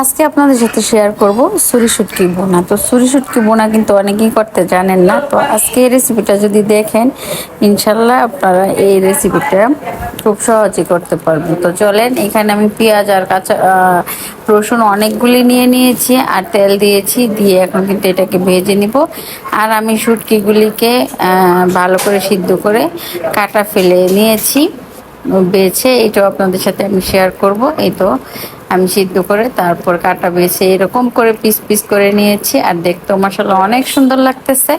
আজকে আপনাদের সাথে শেয়ার করব সুরি বোনা। তো সুরি বোনা কিন্তু অনেকেই করতে জানেন না। তো আজকে এই রেসিপিটা যদি দেখেন ইনশাল্লাহ আপনারা এই রেসিপিটা খুব সহজেই করতে পারবেন। তো চলেন, এখানে আমি পেঁয়াজ আর কাঁচা রসুন অনেকগুলি নিয়ে নিয়েছি আর তেল দিয়েছি, দিয়ে এখন কিন্তু এটাকে ভেজে নিব। আর আমি শুটকিগুলিকে ভালো করে সিদ্ধ করে কাটা ফেলে নিয়েছি। বেছে, এটাও আপনাদের সাথে আমি শেয়ার করব। এই তো, আমি সিদ্ধ করে তারপর কাটা বেছে এরকম করে পিস পিস করে নিয়েছি। আর দেখতেও মশলা অনেক সুন্দর লাগতেছে।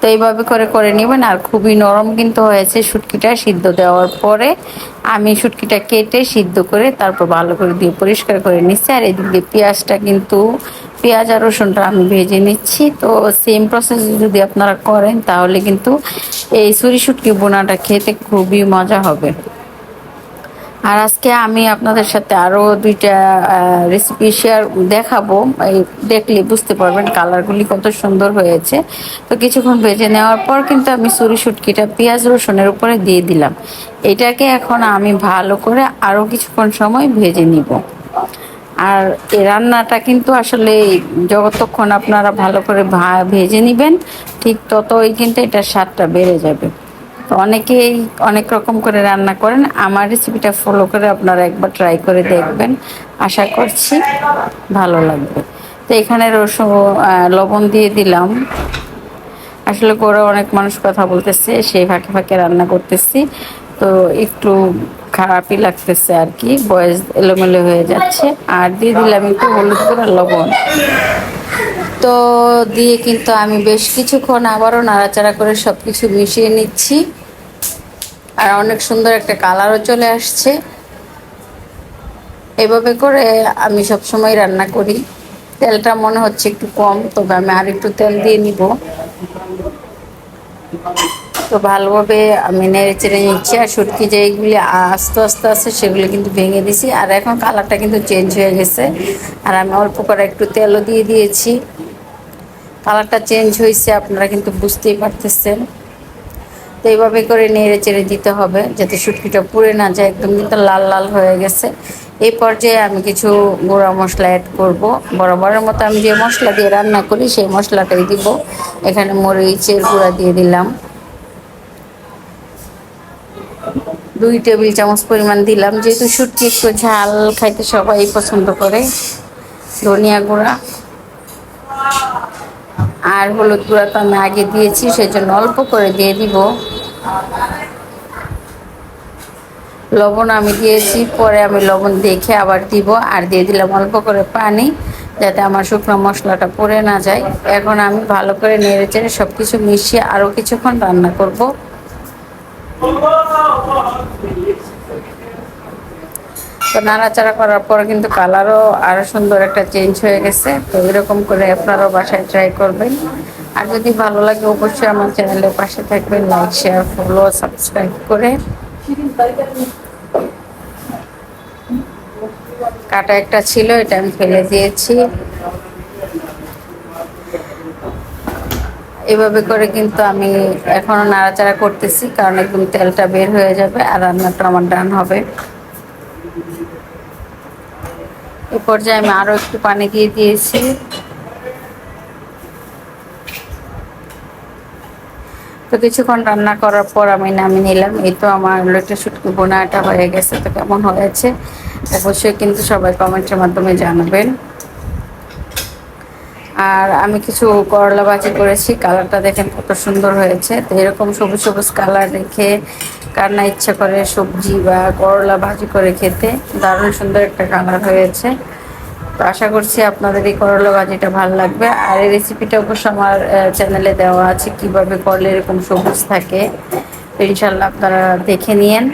তো এইভাবে করে করে নেবেন। আর খুবই নরম কিন্তু হয়েছে শুটকিটা সিদ্ধ দেওয়ার পরে। আমি শুটকিটা কেটে সিদ্ধ করে তারপর ভালো করে দিয়ে পরিষ্কার করে নিচ্ছি। আর এদিক দিয়ে পেঁয়াজটা কিন্তু, পেঁয়াজ আর রসুনটা আমি ভেজে নিচ্ছি। তো সেম প্রসেস যদি আপনারা করেন, তাহলে কিন্তু এই সুরি শুটকি বোনাটা খেতে খুবই মজা হবে। আর আজকে আমি আপনাদের সাথে আরও দুইটা রেসিপি শেয়ার দেখাবো। এই দেখলে বুঝতে পারবেন কালারগুলি কত সুন্দর হয়েছে। তো কিছুক্ষণ ভেজে নেওয়ার পর কিন্তু আমি সুরি শুটকিটা পেঁয়াজ রসুনের উপরে দিয়ে দিলাম। এটাকে এখন আমি ভালো করে আরও কিছুক্ষণ সময় ভেজে নিব। আর এই রান্নাটা কিন্তু আসলে যতক্ষণ আপনারা ভালো করে ভা- ভেজে নেবেন, ঠিক ততই কিন্তু এটার স্বাদটা বেড়ে যাবে। তো অনেকেই অনেক রকম করে রান্না করেন। আমার রেসিপিটা ফলো করে আপনারা একবার ট্রাই করে দেখবেন। আশা করছি ভালো লাগবে। তো এখানে রসুন লবণ দিয়ে দিলাম। আসলে করে অনেক মানুষ কথা বলতেছে সেই ফাঁকে ফাঁকে রান্না করতেছি। তো একটু খারাপই লাগতেছে আর কি, বয়স এলোমেলো হয়ে যাচ্ছে। আর দিয়ে দিলাম একটু হলুদ করে লবণ। তো দিয়ে কিন্তু আমি বেশ কিছুক্ষণ আবারও নাড়াচাড়া করে সব কিছু মিশিয়ে নিচ্ছি। আর অনেক সুন্দর একটা কালারও চলে আসছে। এভাবে করে আমি সব সময় রান্না করি। তেলটা মনে হচ্ছে একটু কম, তবে আমি আর একটু তেল দিয়ে নিব। তো ভালোভাবে আমি নেড়ে চেড়ে নিচ্ছি, আর সুটকি যেগুলি আস্তে আস্তে আছে সেগুলো কিন্তু ভেঙে দিছি। আর এখন কালারটা কিন্তু চেঞ্জ হয়ে গেছে। আর আমি অল্প করে একটু তেলও দিয়ে দিয়েছি। কালারটা চেঞ্জ হয়েছে, আপনারা কিন্তু বুঝতেই পারতেছেন। তো এইভাবে করে নেড়ে চেড়ে দিতে হবে যাতে শুটকিটা পুড়ে না যায়, একদম কিন্তু লাল লাল হয়ে গেছে। এই পর্যায়ে আমি কিছু গুঁড়া মশলা অ্যাড করব। বরাবরের মতো আমি যে মশলা দিয়ে রান্না করি, সেই মশলাটাই দিব। এখানে মরিচের গুঁড়া দিয়ে দিলাম। দুই টেবিল চামচ পরিমাণ দিলাম। যেহেতু শুটকি একটু ঝাল খাইতে সবাই পছন্দ করে, ধনিয়া গুঁড়া। আর হলুদ গুঁড়া তো আমি আগে দিয়েছি, সেজন্য অল্প করে দিয়ে দিব। লবণ আমি দিয়েছি, পরে আমি লবণ দেখে আবার দিব। আর দিয়ে দিলাম অল্প করে পানি, যাতে আমার শুকনো মশলাটা পড়ে না যায়। এখন আমি ভালো করে নেড়ে চেড়ে সব কিছু মিশিয়ে আরও কিছুক্ষণ রান্না করব। তো নাড়াচাড়া করার পর কিন্তু কালারও আরও সুন্দর একটা চেঞ্জ হয়ে গেছে। তো এরকম করে আপনারাও বাসায় ট্রাই করবেন। আর যদি ভালো লাগে অবশ্যই আমার চ্যানেলের পাশে থাকবেন লাইক শেয়ার ফলো সাবস্ক্রাইব করে। কাটা একটা ছিল, এটা আমি ফেলে দিয়েছি। এভাবে করে কিন্তু আমি এখনও নাড়াচাড়া করতেছি, কারণ একদম তেলটা বের হয়ে যাবে আর রান্নাটা আমার ডান হবে। এ পর্যায়ে আমি আরও একটু পানি দিয়ে দিয়েছি। তো কিছুক্ষণ রান্না করার পর আমি নামিয়ে নিলাম। এই তো আমার লইটা শুটকি বোনাটা হয়ে গেছে, তো কেমন হয়েছে? অবশ্যই কিন্তু সবাই কমেন্টের মাধ্যমে জানাবেন। আর আমি কিছু করলা ভাজি করেছি, কালারটা দেখেন কত সুন্দর হয়েছে। তো এরকম সবুজ সবুজ কালার রেখে কান্না ইচ্ছা করে সবজি বা করলা ভাজি করে খেতে, দারুণ সুন্দর একটা কালার হয়েছে। তো আশা করছি আপনাদের এই করলা ভাজিটা ভালো লাগবে। আর এই রেসিপিটা অবশ্য আমার চ্যানেলে দেওয়া আছে কীভাবে করলে এরকম সবুজ থাকে। তো ইনশাল্লাহ আপনারা দেখে নিয়েন।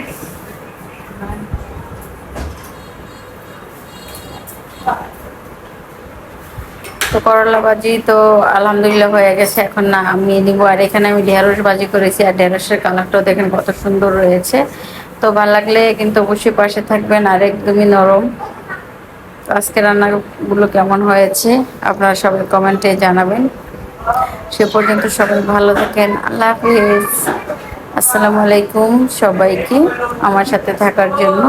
তো করলা ভাজি তো আলহামদুলিল্লাহ হয়ে গেছে, এখন না আমি নিব। আর এখানে আমি ঢেঁড়স ভাজি করেছি, আর ঢেঁড়সের কালারটাও দেখেন কত সুন্দর রয়েছে। তো ভালো লাগলে কিন্তু অবশ্যই পাশে থাকবেন, আর একদমই নরম। আজকে রান্নাগুলো কেমন হয়েছে আপনারা সবাই কমেন্টে জানাবেন। সে পর্যন্ত সবাই ভালো থাকেন। আল্লাহ হাফিজ। আসসালামু আলাইকুম সবাইকে আমার সাথে থাকার জন্য।